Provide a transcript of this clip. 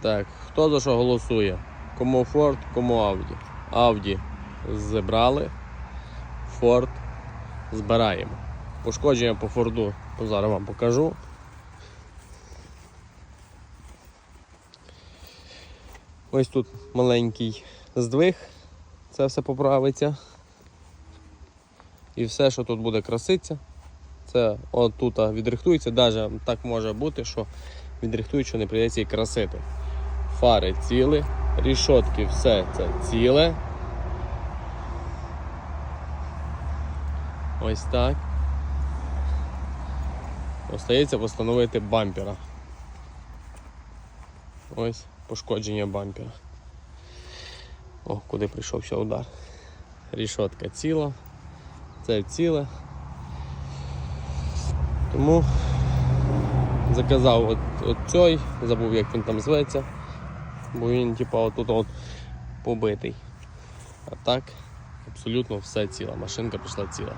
Так, хто за що голосує? Кому Форд, кому Ауді. Ауді зібрали, Форд збираємо. Пошкодження по Форду зараз вам покажу. Ось тут маленький здвиг, це все поправиться. І все, що тут буде краситься, це отут відрихтується. Навіть так може бути, що відрихтують, що не прийдеться і красити. Фари цілі, рішотки, все це ціле. Ось так. Остається встановити бампера. Ось пошкодження бампера. О, куди прийшовся удар. Рішотка ціла, це ціле. Тому заказав от, от цей, забув як він там зветься, бо він типа отут от побитий. А так абсолютно все ціла, Машинка пішла ціла.